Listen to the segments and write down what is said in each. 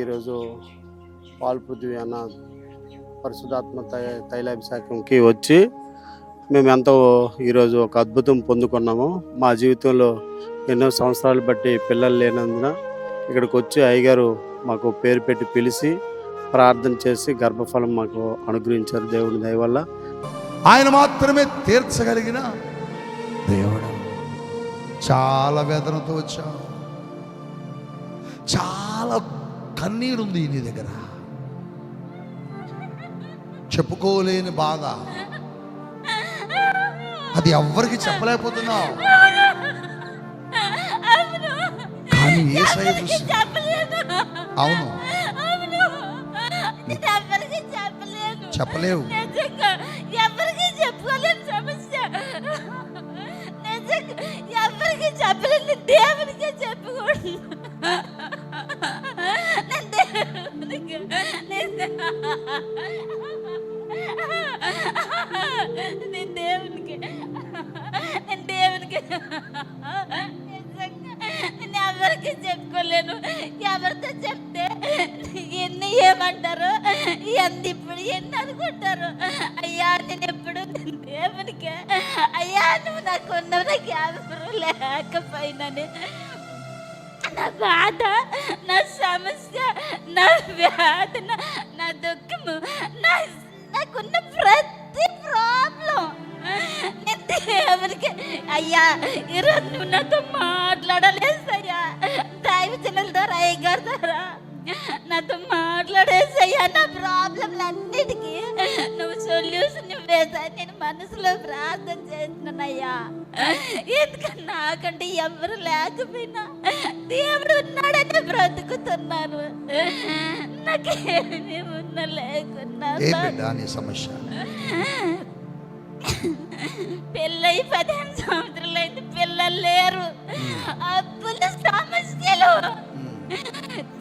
ఈరోజు పాల్ పృథ్వీ అన్న పరిశుధాత్మ తై తైలాభిషేకంకి వచ్చి మేము ఎంతో ఈరోజు ఒక అద్భుతం పొందుకున్నాము. మా జీవితంలో ఎన్నో సంవత్సరాలు బట్టి పిల్లలు లేనందున ఇక్కడికి వచ్చి అయ్యగారు మాకు పేరు పెట్టి పిలిచి ప్రార్థన చేసి గర్భఫలం మాకు అనుగ్రహించారు దేవుని దయ వల్ల. ఆయన మాత్రమే తీర్చగలిగిన దేవుడు. చాలా వేదనతో వచ్చావు చాలా కన్నీరుంది నీ దగ్గర. చెప్పుకోలేని బాధ. అది ఎవ్వరికి చెప్పలేకపోతున్నావు. కానీ ఏ చూసి అవును. చెప్పలేవు. ఎవరికి చెప్పలేని దేవునికి చెప్పుకోండి నేను దేవునికి. నేను దేవునికి. నిజంగా నేను ఎవరికి చెప్పుకోలేను. ఎవరితో చెప్తే ఎన్ని ఏమంటారు ఎంత ఇప్పుడు ఎన్ని అనుకుంటారు. అయ్యా నేను ఎప్పుడు దేవునికి. అయ్యా నువ్వు నాకు ఉన్నవి నాకు ఎవరు లేకపోయినని. నా బాధ నా సమస్య నా వ్యాధన నా దుఃఖము నా నాకున్న ప్రతి ప్రాబ్లం ఎవరికి అయ్యా ఈరోజు నువ్వు నాతో మాట్లాడలేసయ్యా దైవ చిన్నల ద్వారా అయ్యగారి ద్వారా నాతో మాట్లాడేసయ్యా నా ప్రాబ్లంలన్నిటికీ నువ్వు సొల్యూషన్ నువ్వేసా నేను మనసులో ప్రార్థన చేస్తున్నానయ్యా ఎందుకంటే నాకంటే ఎవరు లేకపోయినా దేవుడు ఉన్నాడని బ్రతుకుతున్నాను నాకేమీ ఉన్న లేకున్నా సమస్య? పెళ్ళై పదిహేను సంవత్సరాలు అయింది పిల్లలు లేరు. అప్పుల సమస్యలు.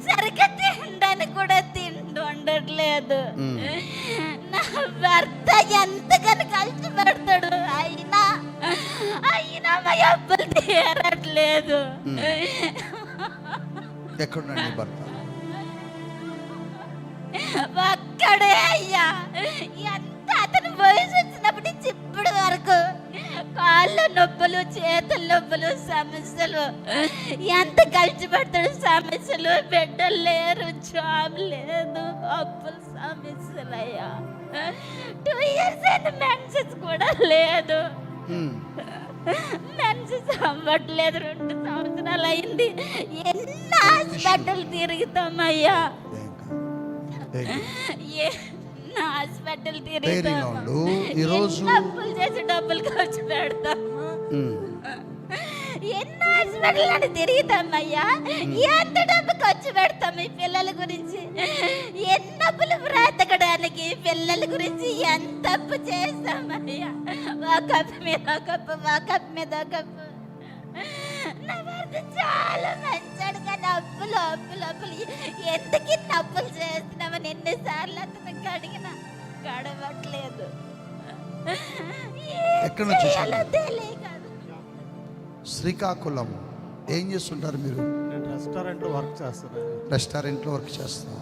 సరిగ్గా తినడానికి కూడా తిండి ఉండట్లేదు. నా భర్త ఎంతగానో కష్టపడతాడు అయినా అయినా మా అప్పులు తీరట్లేదు. ఎక్కడున్నాడు నీ భర్త? అయ్యా ఎంత అతను వయసు వచ్చినప్పటి నుంచి ఇప్పటి వరకు కాళ్ళ నొప్పులు చేతుల నొప్పులు సమస్యలు ఎంత కష్టపడతాడు సమస్యలు? బిడ్డలు లేరు జాబ్ లేదు అప్పుల సమస్యలు అయ్యా. టూ ఇయర్స్ అయిన మెన్సెస్ కూడా లేదు. మెన్సెస్ అవ్వట్లేదు రెండు సంవత్సరాలు అయింది. ఎన్ని హాస్పిటల్ తిరుగుతామయ్యా ఏం హాస్పిటల్ ఉండు. ఈరోజు- ఎన్ని అప్పులు చేసి డబ్బులు ఖర్చు పెడతాము. ఎన్ని హాస్పిటల్ అని తిరుగుతామయ్యా? ఎంత డబ్బు ఖర్చు పెడతాం ఈ పిల్లల గురించి? ఎన్ని అప్పులు బ్రతకడానికి పిల్లల గురించి ఎంత అప్పు చేస్తామయ్యా? ఒక మీద ఒక ఒక మీద ఒక నా భర్త చాలా మంచాడు కానీ అప్పులు అప్పులు. అప్పులు ఎందుకు ఇన్ని అప్పులు చేస్తున్నామని ఎన్నిసార్లు అతనికి అడిగినా గడవట్లేదు ఏం ఎక్కడి నుంచి చేయాలో వచ్చారు? తెలియదు. శ్రీకాకుళం. ఏం చేస్తుంటారు మీరు? నేను రెస్టారెంట్లో వర్క్ చేస్తాను రెస్టారెంట్లో వర్క్ చేస్తాం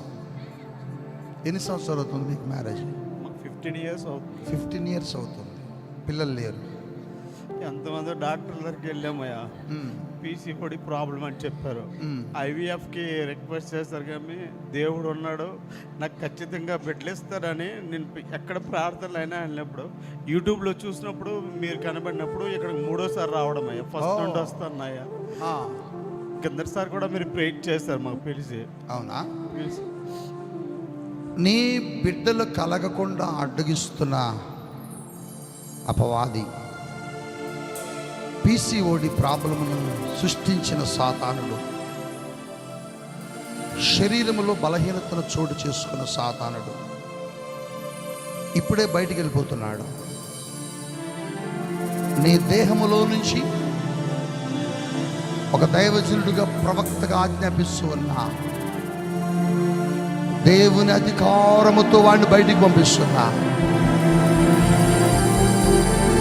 ఎన్ని సంవత్సరాలు అవుతుంది మీకు మ్యారేజ్? మాకు ఫిఫ్టీన్ ఇయర్స్ అవుతుంది. ఫిఫ్టీన్ ఇయర్స్ అవుతుంది. పిల్లలు లేరు. ఎంతమంది డాక్టర్ దగ్గరికి వెళ్ళామయ్యా మ్మ్. పీసీ పొడి ప్రాబ్లం అని చెప్పారు. ఐవీఎఫ్కి రిక్వెస్ట్ చేస్తారు కానీ దేవుడు ఉన్నాడు నాకు ఖచ్చితంగా బిడ్డలిస్తారని నేను ఎక్కడ ప్రార్థనలు అయినా వెళ్ళినప్పుడు యూట్యూబ్లో చూసినప్పుడు మీరు కనబడినప్పుడు ఇక్కడ మూడోసారి రావడం అయ్యా. ఫస్ట్. నుండి వస్తున్నాయా ఆ, కిందటిసారి కూడా మీరు ప్రేట్ చేస్తారు మాకు పిలిచి. అవునా? నీ బిడ్డలు కలగకుండా అడ్డగిస్తున్న అపవాది. పీసీఓడి ప్రాబ్లమును సృష్టించిన సాతానుడు. శరీరములో బలహీనతను చోటు చేసుకున్న సాతానుడు. ఇప్పుడే బయటికి వెళ్ళిపోతున్నాడు. నీ దేహములో నుంచి ఒక దైవజనుడిగా ప్రవక్తగా ఆజ్ఞాపిస్తూ ఉన్నా. దేవుని అధికారముతో వాడిని బయటికి పంపిస్తున్నా.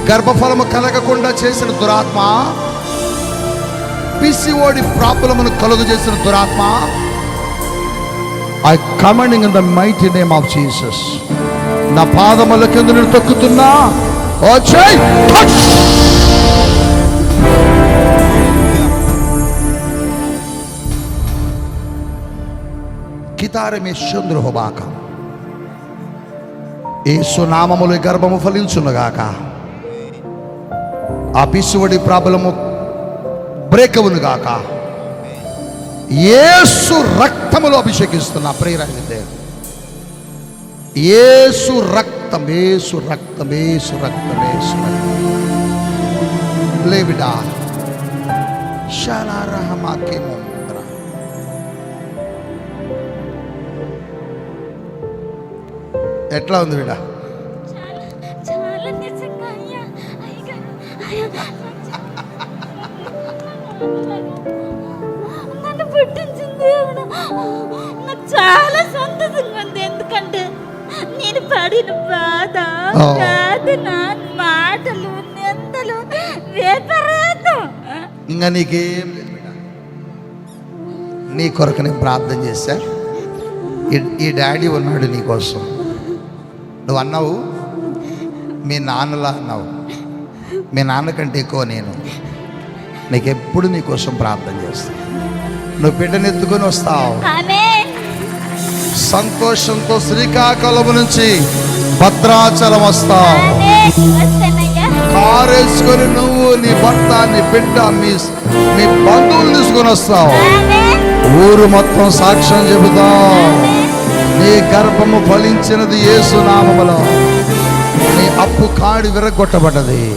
గర్భఫలము కలగకుండా చేసిన దురాత్మ పిసిఓడి ప్రాబ్లమును కలుగు చేసిన దురాత్మ I commanding in the mighty name of Jesus నా పాదముల కింద నేను తొక్కుతున్నా. వచ్చేయ్ టచ్ కితారమే చంద్రహోబాక ఏసు నామములు గర్భము ఫలించునుగాక. ఆ పిసువడి ప్రాబలము బ్రేక్ గాక. ఏసు రక్తములో అభిషేకిస్తున్నా ప్రేరైతే ఏసు రక్తం ఏసు రక్తం ఏసు రక్తం ఏసు రక్తం. లేవిడా షాలారహమాకే ఎట్లా ఉంది విడా? నన్ను పుట్టించింది నాకు చాలా సంతోషంగా ఉంది. ఎందుకంటే నేను పడిన బాధ Oh. వేదన మాటలు నిందలు విపరీతం. ఇంకా నీకేం నీ కొరకు నేను ప్రార్థన చేశా. ఈ- ఈ డాడీ ఉన్నాడు నీ కోసం. నువ్వు అన్నావు మీ నాన్నలా అన్నావు. మీ నాన్న కంటే ఎక్కువ నేను. నీకు ఎప్పుడు నీ కోసం ప్రార్థన చేస్తాను నువ్వు బిడ్డను ఎత్తుకొని వస్తావు. సంతోషంతో శ్రీకాకుళం నుంచి భద్రాచలం వస్తావు. ఆమె వస్తానయ్యా. కారు వేసుకొని నువ్వు నీ భర్త నీ బిడ్డ మీ మీ బంధువులు తీసుకొని వస్తావు. ఊరు మొత్తం సాక్ష్యం చెబుతావు నీ గర్భము ఫలించినది యేసు నామములో. నీ అప్పు కాడి విరగొట్టబడ్డది.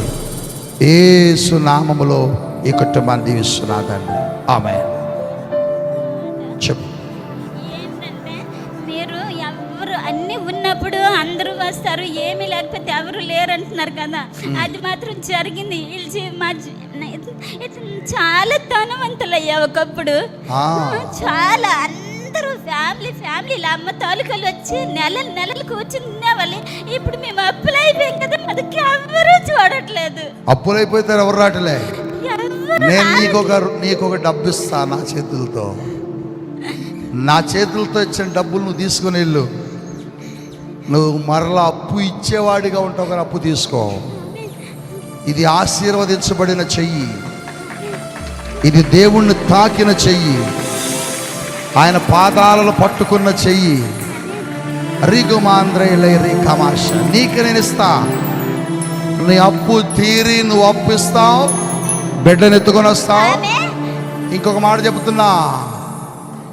యేసు నామములో ఈ కుటుంబాన్ని దీవిస్తున్నాదండి ఆమె చెప్పు. ఏంటంటే మీరు ఎవరు అన్ని ఉన్నప్పుడు అందరూ వస్తారు ఏమీ లేకపోతే ఎవరు లేరు అంటున్నారు కదా అది మాత్రం జరిగింది. మా చాలా ధనవంతులయ్యా ఒకప్పుడు. చాలా అందరూ ఫ్యామిలీ ఫ్యామిలీ అమ్మ తాలూకాలు వచ్చి నెల నెలలకు వచ్చి తినేవాళ్ళు ఇప్పుడు మేము అప్పులు అయిపోయాం కదా మనకి ఎవరు చూడట్లేదు. అప్పులైపోతే ఎవరు రాటలే నేను నీకు ఒక నీకు ఒక డబ్బు ఇస్తా నా చేతులతో. నా చేతులతో ఇచ్చిన డబ్బులు నువ్వు తీసుకుని వెళ్ళు. నువ్వు మరలా అప్పు ఇచ్చేవాడిగా ఉంటావు కానీ అప్పు తీసుకో. ఇది ఆశీర్వదించబడిన చెయ్యి. ఇది దేవుణ్ణి తాకిన చెయ్యి. ఆయన పాదాలను పట్టుకున్న చెయ్యి. రిగుమాంద్రై రీ కమాష. నీకు నేను ఇస్తా. నీ అప్పు తీరి నువ్వు అప్పు ఇస్తావు బిడ్డను ఎత్తుకొని వస్తావు. ఇంకొక మాట చెబుతున్నా.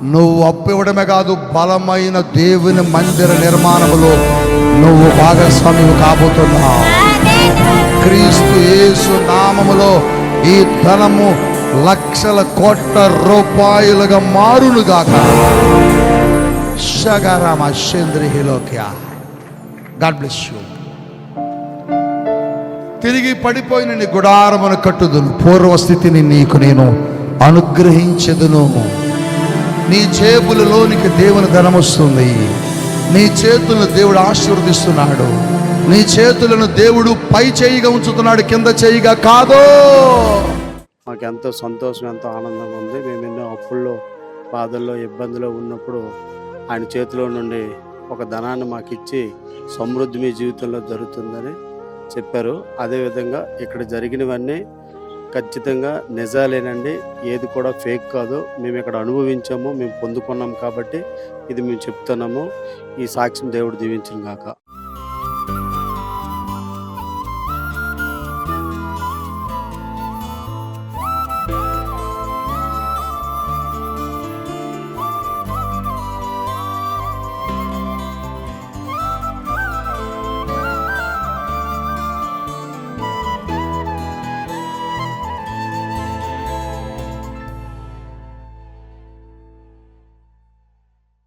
నువ్వు అప్పు ఇవ్వడమే కాదు బలమైన దేవుని మందిర నిర్మాణములో నువ్వు భాగస్వామ్యం కాబోతున్నావు. క్రీస్తు యేసు నామములో ఈ ధనము లక్షల కోట్ల రూపాయలుగా మారునుగాక. షగరామ చంద్రిహిలోక్య గాడ్ బ్లెస్ యూ తిరిగి పడిపోయిన నీ గుడారమును కట్టుదును. పూర్వస్థితిని నీకు నేను అనుగ్రహించదును. నీ జేబులలోనికి దేవుని ధనమొస్తుంది. నీ చేతులను దేవుడు ఆశీర్వదిస్తున్నాడు. నీ చేతులను దేవుడు పై చేయిగా ఉంచుతున్నాడు. కింద చేయిగా కాదో మాకు ఎంతో సంతోషం ఎంతో ఆనందంగా ఉంది. మేము ఎన్నో అప్పుల్లో బాధల్లో ఇబ్బందిలో ఉన్నప్పుడు ఆయన చేతిలో నుండి ఒక ధనాన్ని మాకు ఇచ్చి సమృద్ధి మీ జీవితంలో జరుగుతుందని చెప్పారు. అదేవిధంగా ఇక్కడ జరిగినవన్నీ ఖచ్చితంగా నిజాలేనండి. ఏది కూడా ఫేక్ కాదు. మేము ఇక్కడ అనుభవించాము మేము పొందుకున్నాం కాబట్టి ఇది మేము చెప్తున్నాము. ఈ సాక్ష్యం దేవుడు దీవించిన గాక.